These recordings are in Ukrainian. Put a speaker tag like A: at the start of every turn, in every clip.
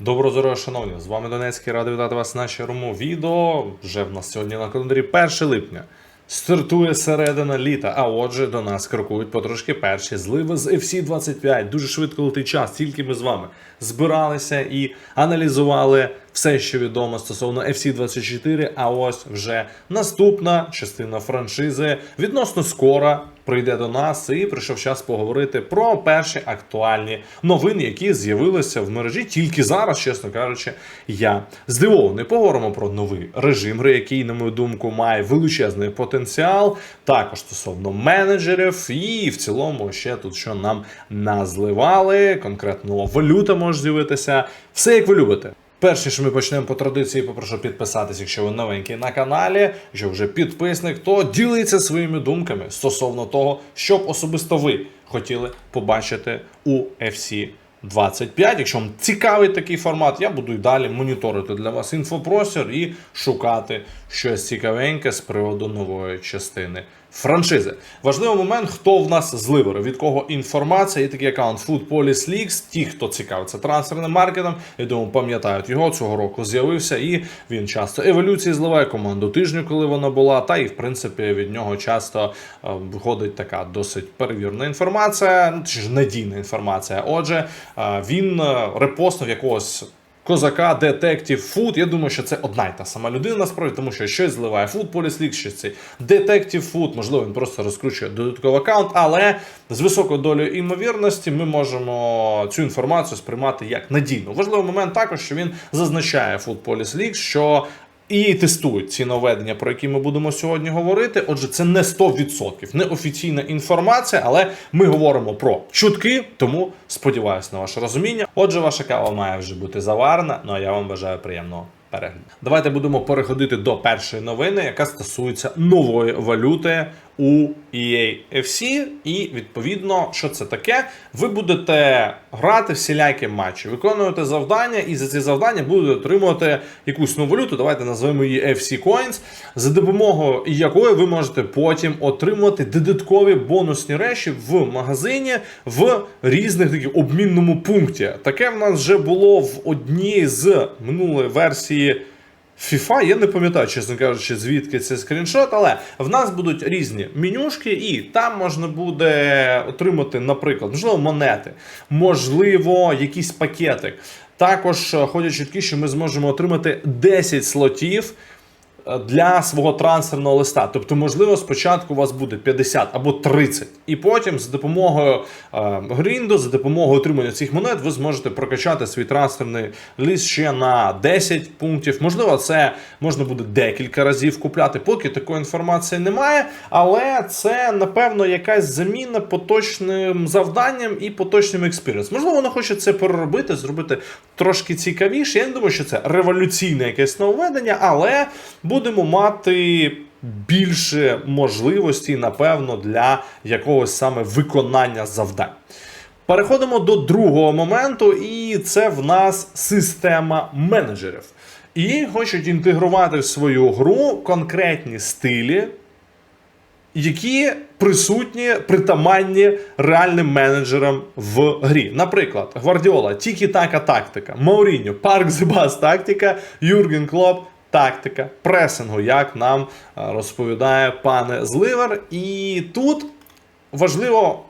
A: Доброго здоров'я, шановні! З вами Донецький, радий вітати вас на нашому відео. Вже в нас сьогодні на календарі 1 липня. Стартує середина літа, а отже, до нас крокують потрошки перші зливи з FC25. Дуже швидко летить час, тільки ми з вами збиралися і аналізували все, що відомо стосовно FC24. А ось вже наступна частина франшизи відносно скоро прийде до нас, і прийшов час поговорити про перші актуальні новини, які з'явилися в мережі тільки зараз, чесно кажучи, я здивований. Поговоримо про новий режим гри, який, на мою думку, має величезний потенціал. Також стосовно менеджерів, і в цілому ще тут що нам назливали. Конкретно валюта може з'явитися. Все як ви любите. Перше, що ми почнемо по традиції, попрошу підписатись, якщо ви новенький на каналі, якщо вже підписник, то діліться своїми думками стосовно того, що б особисто ви хотіли побачити у FC 25. Якщо вам цікавий такий формат, я буду й далі моніторити для вас інфопростір і шукати щось цікавеньке з приводу нової частини франшизи. Важливий момент, хто в нас з ливери, від кого інформація. Є такий аккаунт Footpolis Leaks. Ті, хто цікавиться трансферним маркетом, я думаю, пам'ятають його цього року. З'явився і він часто еволюції зливає команду тижню, коли вона була. Та і в принципі від нього часто е, виходить така досить перевірена інформація, ну чи ж надійна інформація. Отже, е, він е, репостнув якогось. Козака, детектів, фуд. Я думаю, що це одна й та сама людина насправді, тому що щось зливає фуд поліслік, щось цей детектів фуд. Можливо, він просто розкручує додатковий аккаунт, але з високою долею імовірності ми можемо цю інформацію сприймати як надійну. Важливий момент також, що він зазначає фуд поліслік, що і тестують ці нововведення, про які ми будемо сьогодні говорити. Отже, це не 100%, не офіційна інформація, але ми говоримо про чутки, тому сподіваюся на ваше розуміння. Отже, ваша кава має вже бути заварена. Ну а я вам бажаю приємного перегляду. Давайте будемо переходити до першої новини, яка стосується нової валюти у EA FC. І відповідно, що це таке? Ви будете грати всілякі матчі, виконувати завдання, і за ці завдання будете отримувати якусь нову валюту. Давайте назвемо її FC Coins, за допомогою якої ви можете потім отримувати додаткові бонусні речі в магазині в різних таких обмінному пункті. Таке в нас вже було в одній з минулої версії. FIFA, я не пам'ятаю, чесно кажучи, звідки це скріншот, але в нас будуть різні менюшки, і там можна буде отримати, наприклад, можливо, монети, можливо, якийсь пакетик. Також е, ходять чутки, що ми зможемо отримати 10 слотів для свого трансферного листа. Тобто, можливо, спочатку у вас буде 50 або 30, і потім за допомогою е, грінду, за допомогою отримання цих монет, ви зможете прокачати свій трансферний ліст ще на 10 пунктів. Можливо, це можна буде декілька разів купляти. Поки такої інформації немає, але це напевно якась заміна поточним завданням і поточним експіріенс. Можливо, вона хоче це переробити, зробити трошки цікавіше. Я не думаю, що це революційне якесь нововведення, але будемо мати. Більше можливостей, напевно, для якогось саме виконання завдань. Переходимо до другого моменту, і це в нас система менеджерів. І хочуть інтегрувати в свою гру конкретні стилі, які присутні, притаманні реальним менеджерам в грі. Наприклад, Гвардіола, Тікі Така тактика, Мауріньо, Парк Зебас тактика, Юрген Клоп. Тактика пресингу, як нам е, розповідає пане Зливер. І тут важливо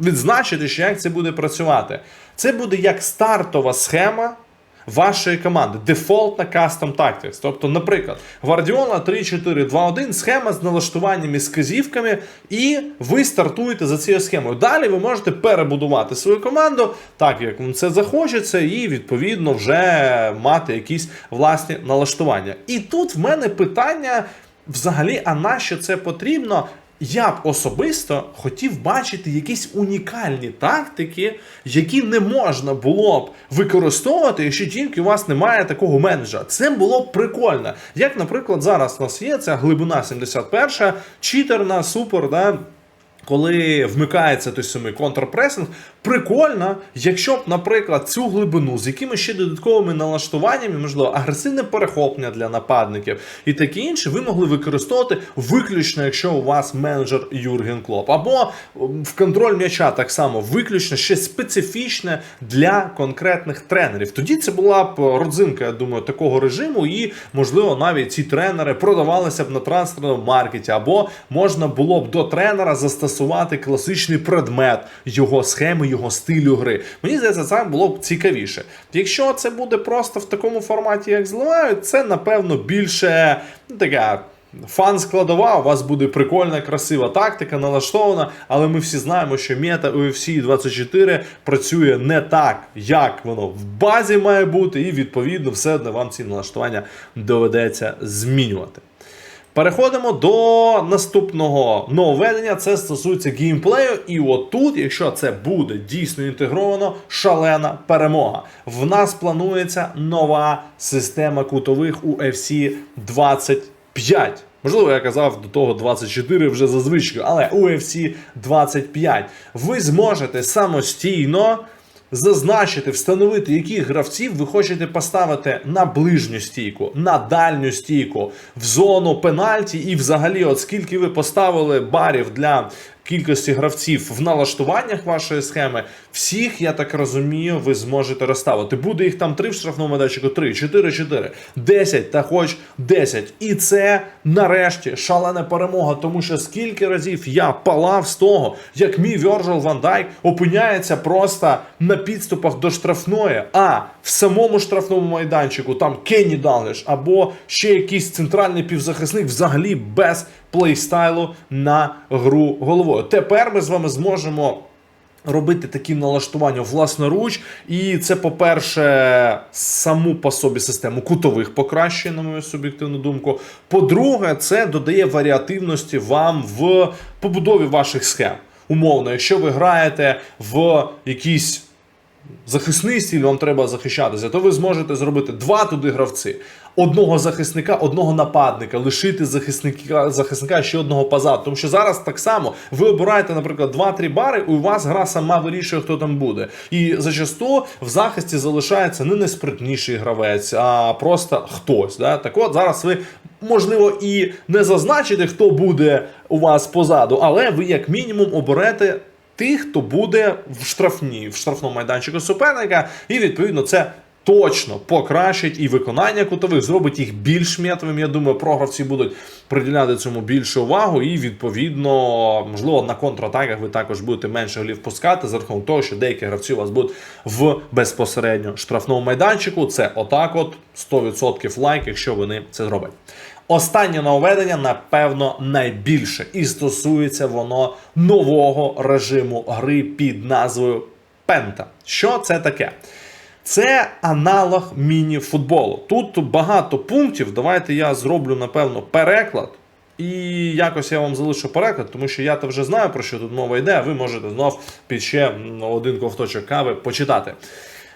A: відзначити, що як це буде працювати. Це буде як стартова схема вашої команди, дефолтна Custom Tactics. Тобто, наприклад, Guardiola 3-4-2-1, схема з налаштуваннями з казівками, і ви стартуєте за цією схемою. Далі ви можете перебудувати свою команду так, як вам це захочеться, і відповідно вже мати якісь власні налаштування. І тут в мене питання. Взагалі, а на що це потрібно? Я б особисто хотів бачити якісь унікальні тактики, які не можна було б використовувати, якщо тільки у вас немає такого менеджера. Це було б прикольно. Як, наприклад, зараз у нас є ця глибина 71, читерна, супер, да, коли вмикається той самий контрпресинг, прикольно, якщо б, наприклад, цю глибину з якимись ще додатковими налаштуваннями, можливо, агресивне перехоплення для нападників і таке інше, ви могли використовувати виключно, якщо у вас менеджер Юрген Клоп, або в контроль м'яча так само виключно ще специфічне для конкретних тренерів. Тоді це була б родзинка, я думаю, такого режиму, і можливо навіть ці тренери продавалися б на трансферному маркеті, або можна було б до тренера застосувати класичний предмет його схеми, його стилю гри. Мені здається, це було б цікавіше. Якщо це буде просто в такому форматі, як зливають, це напевно більше ну, така. Фан складова, у вас буде прикольна, красива тактика, налаштована, але ми всі знаємо, що мета UFC 24 працює не так, як воно в базі має бути, і відповідно все одно вам ці налаштування доведеться змінювати. Переходимо до наступного нововведення. Це стосується геймплею. І отут, якщо це буде дійсно інтегровано, шалена перемога. В нас планується нова система кутових у FC 25. Можливо, я казав до того 24 вже за звичкою, але у UFC 25 ви зможете самостійно зазначити, встановити, яких гравців ви хочете поставити на ближню стійку, на дальню стійку, в зону пенальті, і взагалі, от скільки ви поставили барів для кількості гравців в налаштуваннях вашої схеми, всіх, я так розумію, ви зможете розставити. Буде їх там 3 в штрафному майданчику, 3, 4, 4, 10 та хоч 10. І це нарешті шалена перемога, тому що скільки разів я палав з того, як мій Вьорджил Ван Дайк опиняється просто на підступах до штрафної, а в самому штрафному майданчику там Кенні Далгеш або ще якийсь центральний півзахисник взагалі без плейстайлу на гру головою. Тепер ми з вами зможемо. Робити такі налаштування власноруч, і це, по-перше, саму по собі систему кутових покращує, на мою суб'єктивну думку. По-друге, це додає варіативності вам в побудові ваших схем. Умовно, якщо ви граєте в якісь захисний стіль, вам треба захищатися, то ви зможете зробити два туди гравці, одного захисника, одного нападника, лишити захисника, захисника ще одного позаду. Тому що зараз так само ви обираєте, наприклад, 2-3 бари, і у вас гра сама вирішує, хто там буде. І зачасту в захисті залишається не найспритніший гравець, а просто хтось. Да? Так от зараз ви. Можливо, і не зазначите, хто буде у вас позаду, але ви як мінімум оберете тих, хто буде в штрафні, в штрафному майданчику суперника, і відповідно це. Точно покращить і виконання кутових, зробить їх більш м'ятовим. Я думаю, програвці будуть приділяти цьому більше увагу, і відповідно, можливо, на контратаках ви також будете менше голів пускати за рахунок того, що деякі гравці у вас будуть в безпосередньо штрафному майданчику. Це отак, от 100% лайк, якщо вони це зроблять. Останнє нововведення, напевно, найбільше, і стосується воно нового режиму гри під назвою Пента. Що це таке? Це аналог міні-футболу. Тут багато пунктів. Давайте я зроблю, напевно, переклад. І якось я вам залишу переклад, тому що я то вже знаю, про що тут мова йде, ви можете знов під ще один ковточок кави почитати.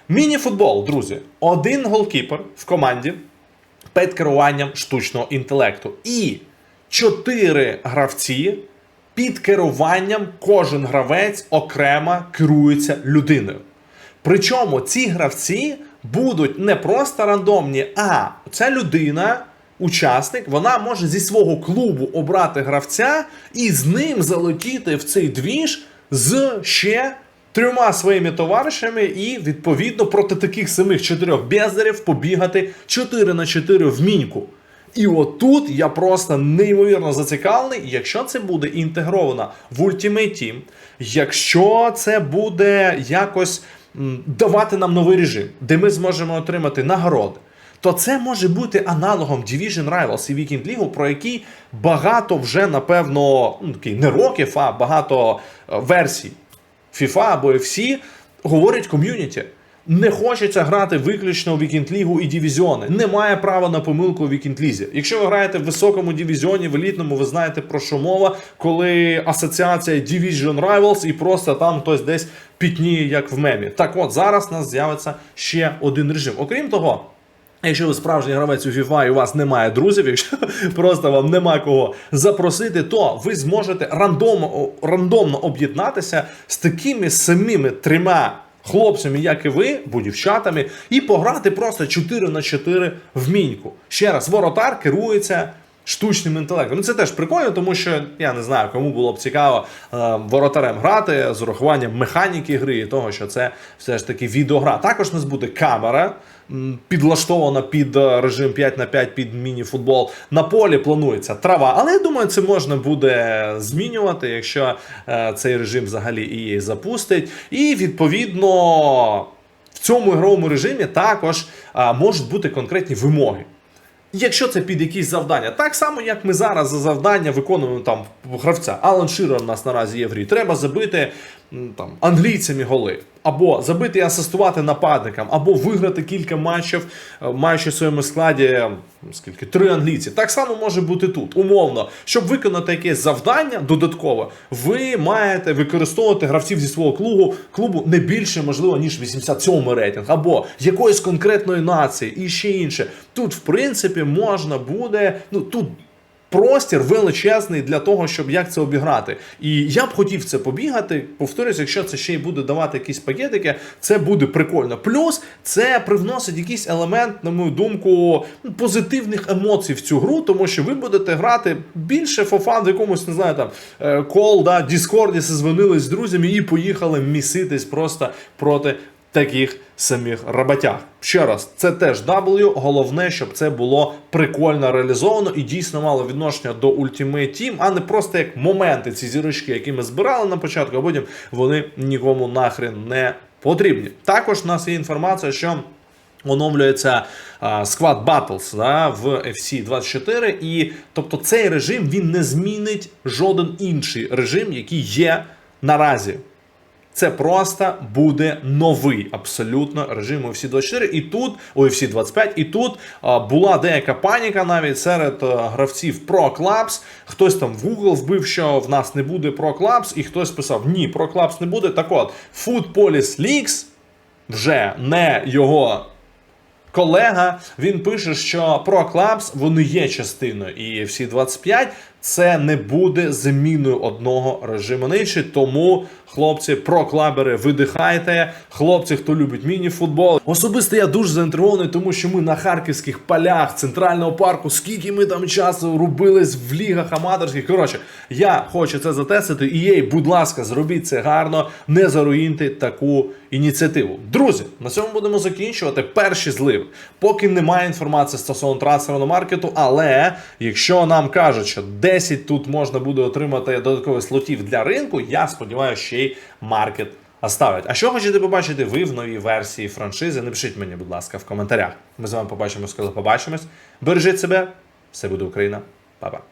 A: Міні-футбол, друзі. Один голкіпер в команді під керуванням штучного інтелекту. І чотири гравці під керуванням кожен гравець окремо керується людиною. Причому ці гравці будуть не просто рандомні, а ця людина, учасник, вона може зі свого клубу обрати гравця і з ним залетіти в цей двіж з ще трьома своїми товаришами, і відповідно проти таких самих чотирьох бездарів побігати 4 на 4 в міньку. І отут я просто неймовірно зацікавлений, якщо це буде інтегровано в Ultimate Team, якщо це буде якось давати нам новий режим, де ми зможемо отримати нагороди, то це може бути аналогом Division Rivals і Weekend League, про який багато вже, напевно, ну, не років, а багато е, версій FIFA або FC говорять ком'юніті. Не хочеться грати виключно у Вікінд Лігу і дивізіони. Немає права на помилку у Вікінд Лізі. Якщо ви граєте в високому дивізіоні, в елітному, ви знаєте про що мова, коли асоціація Division Rivals і просто там хтось десь пітніє, як в мемі. Так от зараз у нас з'явиться ще один режим. Окрім того. Якщо ви справжній гравець у FIFA і у вас немає друзів, якщо просто вам нема кого запросити, то ви зможете рандомно, рандомно об'єднатися з такими самими трьома хлопцями, як і ви, або дівчатами, і пограти просто 4 на 4 в міньку. Ще раз, воротар керується. Штучним інтелектом. Ну це теж прикольно, тому що я не знаю, кому було б цікаво е, воротарем грати з урахуванням механіки гри і того, що це все ж таки відеогра. Також у нас буде камера підлаштована під е, режим 5 на 5 під міні-футбол. На полі планується трава. Але я думаю, це можна буде змінювати, якщо е, цей режим взагалі і запустить. І відповідно в цьому ігровому режимі також е, можуть бути конкретні вимоги. Якщо це під якісь завдання, так само як ми зараз за завдання виконуємо там гравця. Алан Ширер у нас наразі є в грі. Треба забити там англійцями голи, або забити і асистувати нападникам, або виграти кілька матчів, е, маючи в своєму складі скільки три англійці. Так само може бути тут. Умовно, щоб виконати якесь завдання додаткове, ви маєте використовувати гравців зі свого клубу клубу не більше, можливо, ніж 87 рейтинг, або якоїсь конкретної нації, і ще інше. Тут, в принципі, можна буде. Ну тут. Простір величезний для того, щоб як це обіграти. І я б хотів це побігати. Повторюсь, якщо це ще й буде давати якісь пакетики, це буде прикольно. Плюс це привносить якийсь елемент, на мою думку, позитивних емоцій в цю гру, тому що ви будете грати більше фофан в якомусь, не знаю, там е, кол, да, Діскорді созвонились з друзями і поїхали міситись просто проти таких самих роботяг. Ще раз, це теж W, головне, щоб це було прикольно реалізовано і дійсно мало відношення до Ultimate Team, а не просто як моменти, ці зірочки, які ми збирали на початку, а потім вони нікому нахрен не потрібні. Також у нас є інформація, що. Оновлюється Squad Battles да, в FC 24, і тобто цей режим він не змінить жоден інший режим, який є наразі. Це просто буде новий абсолютно режим UFC 24. І тут, UFC 25, і тут а, була деяка паніка навіть серед а, гравців Pro Clubs. Хтось там в Google вбив, що в нас не буде Pro Clubs, і хтось писав: Ні, Pro Clubs не буде. Так от, Food Police Leagues вже не його колега. Він пише, що Pro Clubs вони є частиною і всі 25 це не буде заміною одного режиму на інший. Тому, хлопці, проклабери, видихайте. Хлопці, хто любить міні-футбол. Особисто я дуже заінтригований, тому що ми на харківських полях центрального парку, скільки ми там часу рубились в лігах аматорських. Коротше, я хочу це затестити. І їй, будь ласка, зробіть це гарно, не заруїньте таку ініціативу. Друзі, на цьому будемо закінчувати перші зливи. Поки немає інформації стосовно трансферного маркету, але якщо нам кажуть, що 10 тут можна буде отримати додаткових слотів для ринку, я сподіваюся, ще й маркет оставить. А що хочете побачити ви в новій версії франшизи? Напишіть мені, будь ласка, в коментарях. Ми з вами побачимось, коли побачимось. Бережіть себе, все буде Україна, Па-па.